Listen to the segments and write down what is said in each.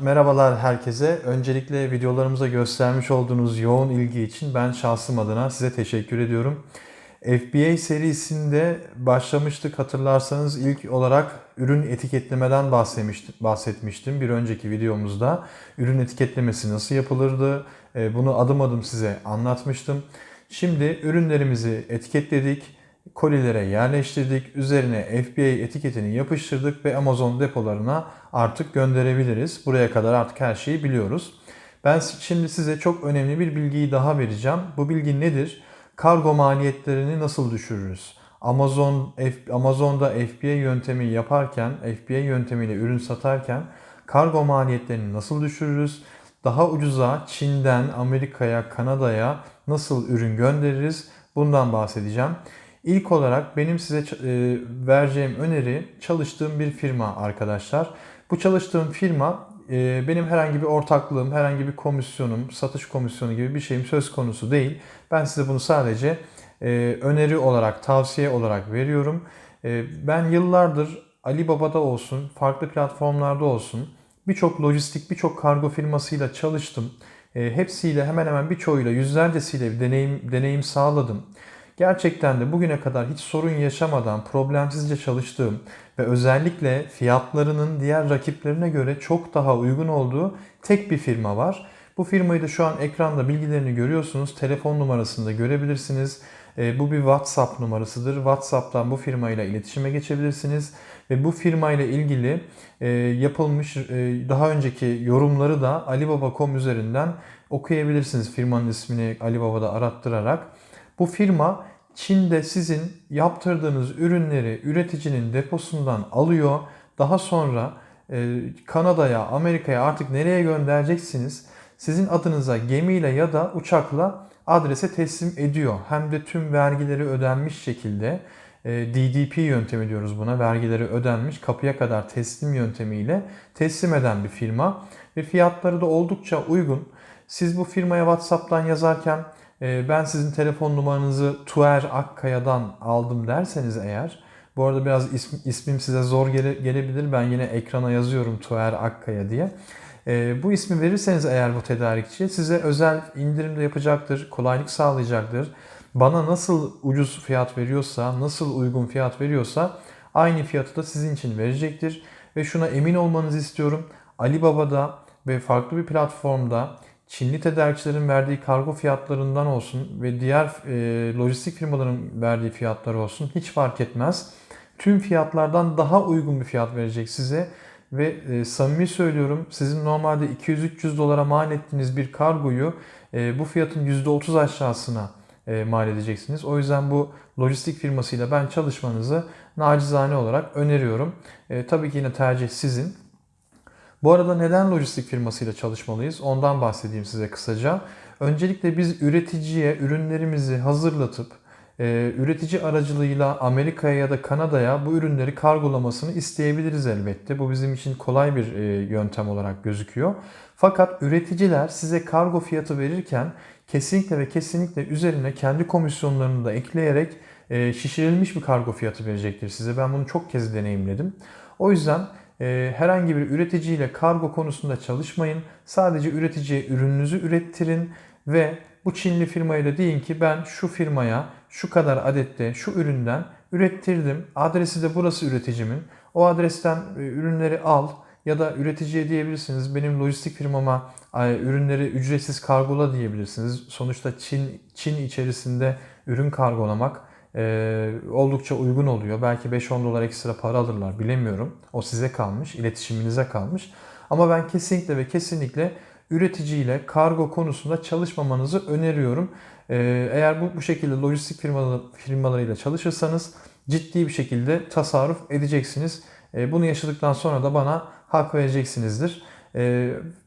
Merhabalar herkese. Öncelikle videolarımıza göstermiş olduğunuz yoğun ilgi için ben şahsım adına size teşekkür ediyorum. FBA serisinde başlamıştık hatırlarsanız ilk olarak ürün etiketlemeden bahsetmiştim, bir önceki videomuzda. Ürün etiketlemesi nasıl yapılırdı e, bunu adım adım size anlatmıştım. Şimdi ürünlerimizi etiketledik, kolilere yerleştirdik, üzerine FBA etiketini yapıştırdık ve Amazon depolarına artık gönderebiliriz. Buraya kadar artık her şeyi biliyoruz. Ben şimdi size çok önemli bir bilgiyi daha vereceğim. Bu bilgi nedir? Kargo maliyetlerini nasıl düşürürüz? Amazon Amazon'da FBA yöntemi yaparken, FBA yöntemiyle ürün satarken kargo maliyetlerini nasıl düşürürüz? Daha ucuza Çin'den Amerika'ya, Kanada'ya nasıl ürün göndeririz? Bundan bahsedeceğim. İlk olarak benim size e, vereceğim öneri çalıştığım bir firma arkadaşlar. Bu çalıştığım firma e, benim herhangi bir ortaklığım, herhangi bir komisyonum, satış komisyonu gibi bir şeyim söz konusu değil. Ben size bunu sadece e, öneri olarak, tavsiye olarak veriyorum. Ben yıllardır Alibaba'da olsun, farklı platformlarda olsun birçok lojistik, birçok kargo firmasıyla çalıştım. Hepsiyle hemen hemen birçoğuyla yüzlercesiyle deneyim, deneyim sağladım. Gerçekten de bugüne kadar hiç sorun yaşamadan problemsizce çalıştığım ve özellikle fiyatlarının diğer rakiplerine göre çok daha uygun olduğu tek bir firma var. Bu firmayı da şu an ekranda bilgilerini görüyorsunuz. Telefon numarasını da görebilirsiniz. E, bu bir WhatsApp numarasıdır. WhatsApp'tan bu firmayla iletişime geçebilirsiniz. Ve bu firmayla ilgili e, yapılmış e, daha önceki yorumları da Alibaba.com üzerinden okuyabilirsiniz. Firmanın ismini Alibaba'da arattırarak. Bu firma Çin'de sizin yaptırdığınız ürünleri üreticinin deposundan alıyor. Daha sonra e, Kanada'ya, Amerika'ya artık nereye göndereceksiniz? Sizin adınıza gemiyle ya da uçakla adrese teslim ediyor. Hem de tüm vergileri ödenmiş şekilde e, DDP yöntemi diyoruz buna. Vergileri ödenmiş kapıya kadar teslim yöntemiyle teslim eden bir firma ve fiyatları da oldukça uygun. Siz bu firmaya WhatsApp'tan yazarken ben sizin telefon numaranızı Tuer Akkaya'dan aldım derseniz eğer bu arada biraz ism, ismim size zor gele, gelebilir. Ben yine ekrana yazıyorum Tuer Akkaya diye. E, bu ismi verirseniz eğer bu tedarikçi size özel indirim de yapacaktır, kolaylık sağlayacaktır. Bana nasıl ucuz fiyat veriyorsa, nasıl uygun fiyat veriyorsa aynı fiyatı da sizin için verecektir. Ve şuna emin olmanızı istiyorum. Alibaba'da ve farklı bir platformda Çinli tedarikçilerin verdiği kargo fiyatlarından olsun ve diğer e, lojistik firmaların verdiği fiyatlar olsun hiç fark etmez. Tüm fiyatlardan daha uygun bir fiyat verecek size ve e, samimi söylüyorum sizin normalde 200-300 dolara mal ettiğiniz bir kargoyu e, bu fiyatın %30 aşağısına e, mal edeceksiniz. O yüzden bu lojistik firmasıyla ben çalışmanızı nacizane olarak öneriyorum. E, tabii ki yine tercih sizin. Bu arada neden lojistik firmasıyla çalışmalıyız? Ondan bahsedeyim size kısaca. Öncelikle biz üreticiye ürünlerimizi hazırlatıp e, üretici aracılığıyla Amerika'ya ya da Kanada'ya bu ürünleri kargolamasını isteyebiliriz elbette. Bu bizim için kolay bir e, yöntem olarak gözüküyor. Fakat üreticiler size kargo fiyatı verirken kesinlikle ve kesinlikle üzerine kendi komisyonlarını da ekleyerek e, şişirilmiş bir kargo fiyatı verecektir size. Ben bunu çok kez deneyimledim. O yüzden herhangi bir üreticiyle kargo konusunda çalışmayın. Sadece üreticiye ürününüzü ürettirin ve bu Çinli firmaya da deyin ki ben şu firmaya şu kadar adette şu üründen ürettirdim. Adresi de burası üreticimin. O adresten e, ürünleri al ya da üreticiye diyebilirsiniz. Benim lojistik firmama ürünleri ücretsiz kargola diyebilirsiniz. Sonuçta Çin Çin içerisinde ürün kargolamak e, oldukça uygun oluyor. Belki 5-10 dolar ekstra para alırlar bilemiyorum. O size kalmış, iletişiminize kalmış. Ama ben kesinlikle ve kesinlikle üreticiyle kargo konusunda çalışmamanızı öneriyorum. Ee, eğer bu, bu şekilde lojistik firmaları, firmalarıyla çalışırsanız ciddi bir şekilde tasarruf edeceksiniz. Ee, bunu yaşadıktan sonra da bana hak vereceksinizdir.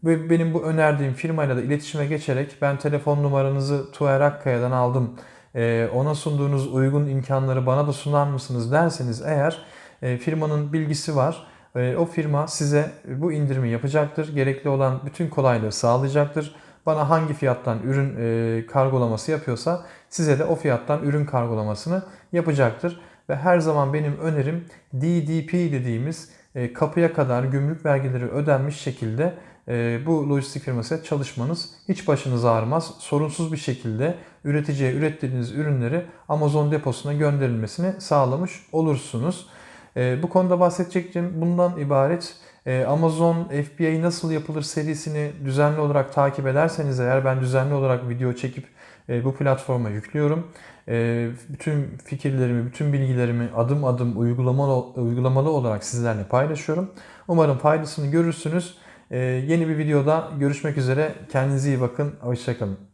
Ve benim bu önerdiğim firmayla da iletişime geçerek ben telefon numaranızı Tuğer Akkaya'dan aldım ona sunduğunuz uygun imkanları bana da sunar mısınız derseniz eğer e, firmanın bilgisi var. E, o firma size bu indirimi yapacaktır. Gerekli olan bütün kolaylığı sağlayacaktır. Bana hangi fiyattan ürün e, kargolaması yapıyorsa size de o fiyattan ürün kargolamasını yapacaktır. Ve her zaman benim önerim DDP dediğimiz kapıya kadar gümrük vergileri ödenmiş şekilde bu lojistik firmasıyla çalışmanız hiç başınız ağrımaz. Sorunsuz bir şekilde üreticiye ürettiğiniz ürünleri Amazon deposuna gönderilmesini sağlamış olursunuz. E, bu konuda bahsedeceklerim bundan ibaret. E, Amazon FBA nasıl yapılır serisini düzenli olarak takip ederseniz eğer ben düzenli olarak video çekip e, bu platforma yüklüyorum. E, bütün fikirlerimi, bütün bilgilerimi adım adım uygulamalı, uygulamalı olarak sizlerle paylaşıyorum. Umarım faydasını görürsünüz. E, yeni bir videoda görüşmek üzere. Kendinize iyi bakın. Hoşçakalın.